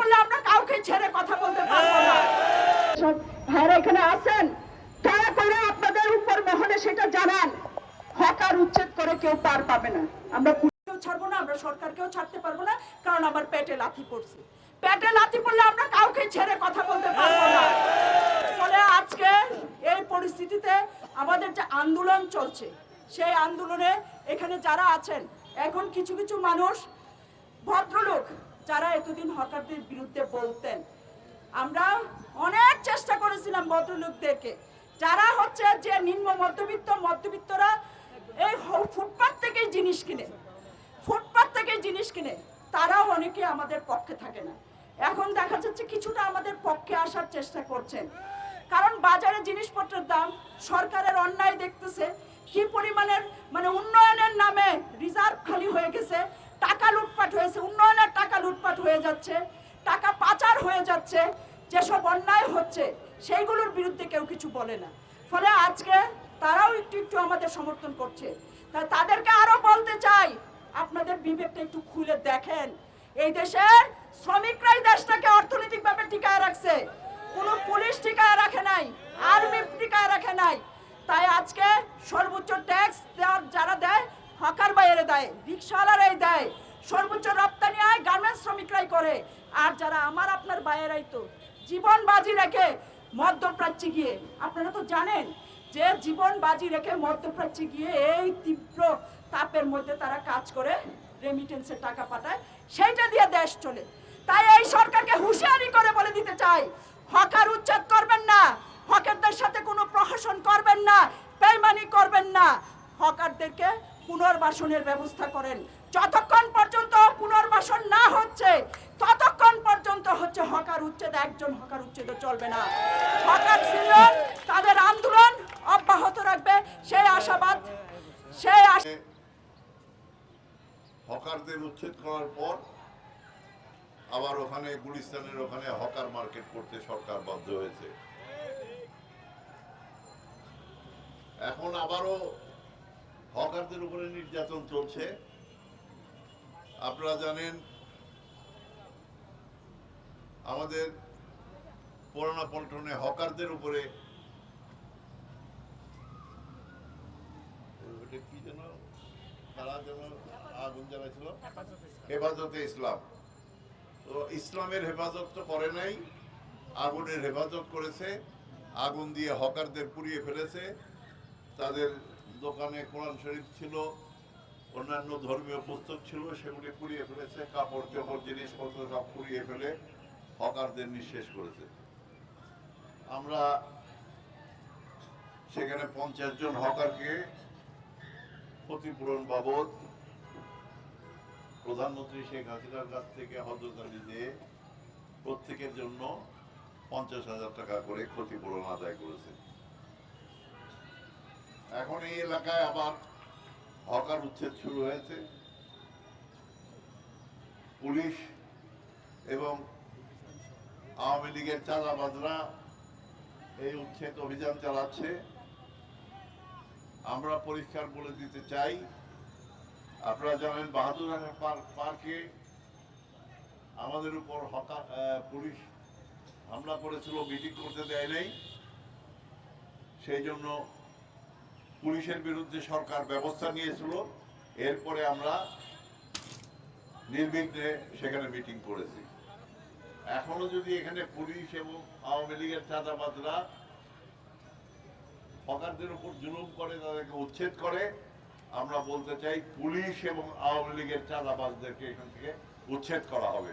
পড়লে আমরা কাউকে ছেড়ে কথা বলতে পারব না। সব ভাইরা এখানে আছেন দয়া করে আপনাদের উপর মহলে সেটা জানান। হকার উচ্ছেদ করে কেউ পার পাবে না। আমরা কেউ ছাড়বো না আমরা সরকারকেও ছাড়তে পারব না কারণ আমার পেটে লাথি পড়ছে। পেটে লাথি পড়লে আমরা কাউকে ছেড়ে কথা বলতে পারব না। ফলে আজকে এই পরিস্থিতিতে আমাদের যে আন্দোলন চলছে সেই আন্দোলনে এখানে যারা আছেন এখন কিছু কিছু মানুষ ভদ্রলোক যারা এতদিন হকারদের বিরুদ্ধে বলতেন, আমরা অনেক চেষ্টা করেছিলাম ভদ্রলোকদেরকে। যারা হচ্ছে যে নিম্ন মধ্যবিত্ত, মধ্যবিত্তরা এই ফুটপাত থেকেই জিনিস কিনে, ফুটপাত থেকে জিনিস কিনে, তারাও অনেকে আমাদের পক্ষে থাকে না। এখন দেখা যাচ্ছে কিছুটা আমাদের পক্ষে আসার চেষ্টা করছেন। কারণ বাজারে জিনিসপত্রের দাম সরকারের অন্যায় দেখতেছে, কি পরিমাণের মানে উন্নয়নের নামে রিজার্ভ খালি হয়ে গেছে টাকা লুটপাট হয়েছে উন্নয়নের টাকা লুটপাট হয়ে যাচ্ছে, টাকা পাচার হয়ে যাচ্ছে, যেসব অন্যায় হচ্ছে, সেইগুলোর বিরুদ্ধে কেউ কিছু বলে না। ফলে আজকে তারাও একটু একটু আমাদের সমর্থন করছে। তাই তাদেরকে আরও বলতে চাই, আপনাদের বিবেকটা একটু খুলে দেখেন। এই দেশের শ্রমিকরাই দেশটাকে অর্থনৈতিকভাবে টিকায় রাখছে। কোনো পুলিশ টিকায় রাখে নাই, আর্মি টিকায় রাখে নাই। তাই আজকে সর্বোচ্চ ট্যাক্স দেওয়ার যারা দেয়, হকার বাইরে দেয় রিক্সাওয়ালারাই দেয়, সর্বোচ্চ শ্রমিকরাই করে। আর যারা আমার আপনার বাইরেই তো জীবন বাজি রেখে মধ্যপ্রাচ্যে গিয়ে, আপনারা তো জানেন যে জীবন বাজি রেখে মধ্যপ্রাচ্যে গিয়ে এই তীব্র তাপের মধ্যে তারা কাজ করে রেমিটেন্সের টাকা পাঠায়, সেইটা দিয়ে দেশ চলে। তাই এই সরকারকে হুঁশিয়ারি করে বলে দিতে চাই, হকার উচ্ছেদ করবেন না, হকারদের সাথে কোনো প্রহসন করবেন না, বেইমানি করবেন না। হকারদেরকে পুনর্বাসনের ব্যবস্থা করেন যতক্ষণ পর্যন্ত পুনর্বাসন না হচ্ছে, ততক্ষণ পর্যন্ত হচ্ছে হকার উচ্ছেদ একজন হকার উচ্ছেদ চলবে না। হকার সিনিয়র তাদের আন্দোলন অব্যাহত রাখবে, সেই আশাবাদ, সেই হকারদের উচ্ছেদ করার পর আবার ওখানে গুলিস্তানের ওখানে হকার মার্কেট করতে সরকার বাধ্য হয়েছে। এখন আবারও হকারদের উপরে নির্যাতন চলছে। আপনারা জানেন, আমাদের পুরানা পল্টনে হকারদের উপরে কি যেন? তারা যেন আগুন জ্বালাইছিল? হেফাজতে ইসলাম। তো ইসলামের হেফাজত তো করে নাই, আগুনের হেফাজত করেছে, আগুন দিয়ে হকারদের পুড়িয়ে ফেলেছে। তাদের দোকানে কোরআন শরীফ ছিল অন্যান্য ধর্মীয় পুস্তক ছিল, সেগুলি পুড়িয়ে ফেলেছে, কাপড় চোপড়, জিনিসপত্র সব পুড়িয়ে ফেলে হকারদের নিঃশেষ করেছে। আমরা সেখানে পঞ্চাশ জন হকারকে ক্ষতিপূরণ বাবদ প্রধানমন্ত্রী শেখ হাসিনার কাছ থেকে হজরত আলী দিয়ে প্রত্যেকের জন্য পঞ্চাশ হাজার টাকা করে ক্ষতিপূরণ আদায় করেছে। এখন এই এলাকায় আবার হকার উচ্ছেদ শুরু হয়েছে। পুলিশ এবং আওয়ামী লীগের চাঁদাবাজরা এই উচ্ছেদ অভিযান চালাচ্ছে। আমরা পরিষ্কার বলে দিতে চাই, আপনারা জানেন বাহাদুর পার্কে আমাদের উপর হকা পুলিশ হামলা করেছিল, মিটিং করতে দেয় নাই। সেই জন্য পুলিশের বিরুদ্ধে সরকার ব্যবস্থা নিয়েছিল। এরপরে আমরা নির্বিঘ্নে সেখানে মিটিং করেছি। এখনও যদি এখানে পুলিশ এবং আওয়ামী লীগের চাঁদাবাজরা হকারদের উপর জুলুম করে, তাদেরকে উচ্ছেদ করে, আমরা বলতে চাই পুলিশ এবং আওয়ামী লীগের চাঁদাবাজদেরকে এখান থেকে উচ্ছেদ করা হবে।